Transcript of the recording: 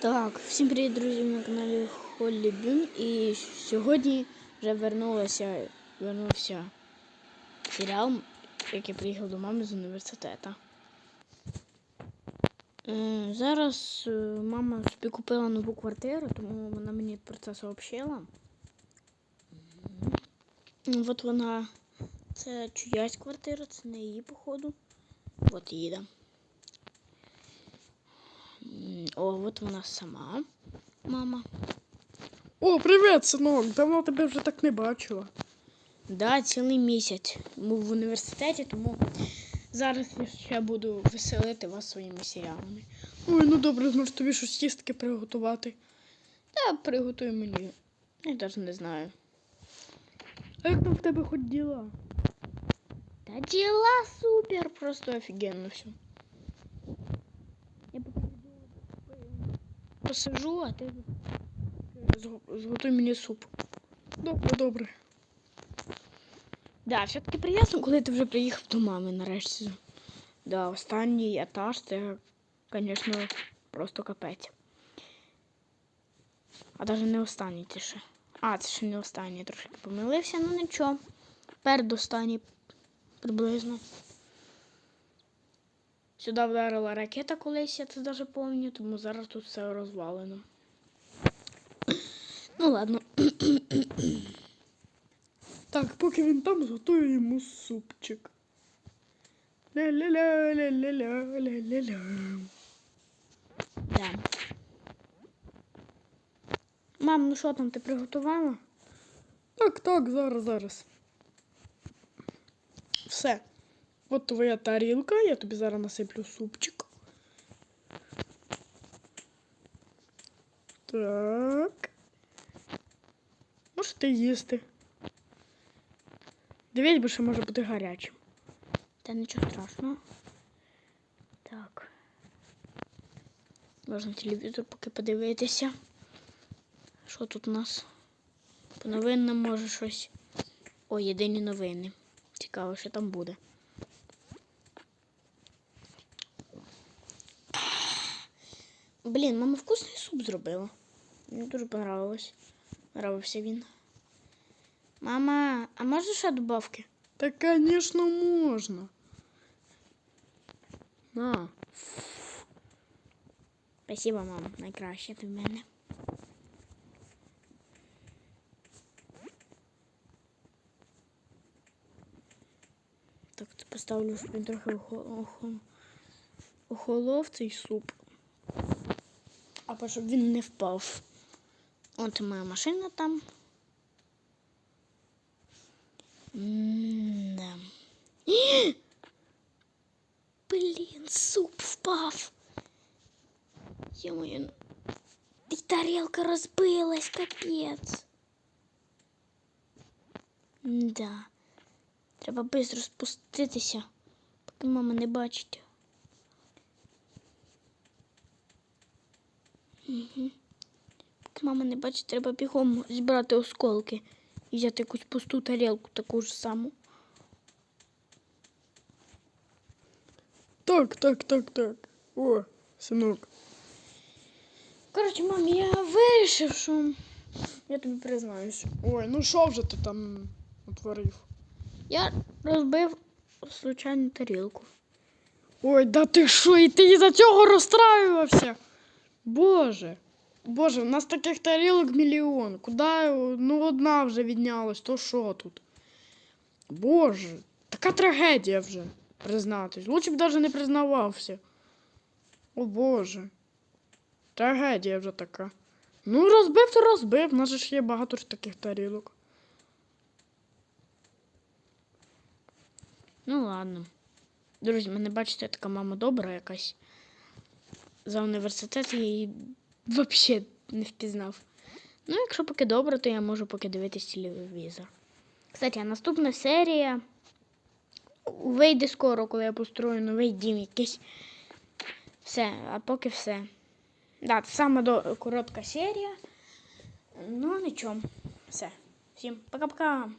Так, всім привіт, друзі, на каналі Холлі Бюн. І сьогодні вже вернулася, вернувся серіал, який приїхав до мами з університету. Зараз е, мама собі купила нову квартиру, тому вона мені про це сообщила. От вона, це чиясь квартира, це не її, походу. От її. О, от вона сама, мама. О, привіт, синок! Давно тебе вже так не бачила. Да, цілий місяць. Був в університеті, тому зараз я ще буду веселити вас своїми серіалами. Ой, ну добре, зможу тобі щось їстки приготувати. Та приготуй мені. Я навіть не знаю. А як там в тебе хоч діла? Та діла супер, просто офігенно все. Я поки посижу, а ти Зготуй мені суп. Добре, добре. Да, все-таки приємно, коли ти вже приїхав до мами нарешті. Да, останній етаж це, звісно, просто капець. А навіть не останній це ще. А, це ще не останній, трошки помилився, ну нічого. Передостанній приблизно. Сюди вдарила ракета колись, я це навіть пам'ятаю, тому зараз тут все розвалено. Ну ладно. Так, поки він там, зготую йому супчик. Ля-ля-ля-ля-ля-ля-ля-ля. Да. Мам, ну що там, ти приготувала? Так, так, зараз, зараз. Все. От твоя тарілка, я тобі зараз насиплю супчик. Так. Можете їсти. Дивись, бо ще може бути гарячим. Та нічого страшного. Так. Можна телевізор поки подивитися. Що тут у нас? По новинам може щось. О, єдині новини. Цікаво, що там буде. Блін, мама вкусний суп зробила. Мені дуже понравилось. Нравився він. Мама, а можна ще добавки? Та, звісно, можна. На. Спасибо, мам. Найкраще ти в мене. Так, поставлю, щоб він трохи охо- охо- охолов цей суп. А щоб він не впав. От моя машина там. Блін, суп впав. Ё-моё. І тарелка розбилась, капець. Да. Треба швидко спуститися, поки мама не бачить. Угу. Поки мама не бачить, треба бігом зібрати осколки і взяти якусь пусту тарілку таку ж саму. Так, так, так, так. О, синок. Коротше, мам, я вирішив, що я тобі признаюсь. Ой, ну що вже ти там утворив? Я розбив случайну тарілку. Ой, да ти що, і ти із-за цього розстраювався? Боже. Боже, у нас таких тарілок мільйон. Куди? Ну, одна вже віднялась, то що тут? Боже, така трагедія вже, признатись. Лучше б навіть не признавався. О Боже. Трагедія вже така. Ну, розбив, то розбив. У нас ж є багато ж таких тарілок. Ну ладно. Друзі, мене бачите, така мама добра якась. За університет я її взагалі не впізнав. Ну, якщо поки добре, то я можу поки дивитись телевізор. Кстати, а наступна серія вийде скоро, коли я построю новий дім якийсь. Все, а поки все. Да, це саме до... коротка серія. Ну, нічого. Все. Всім пока-пока.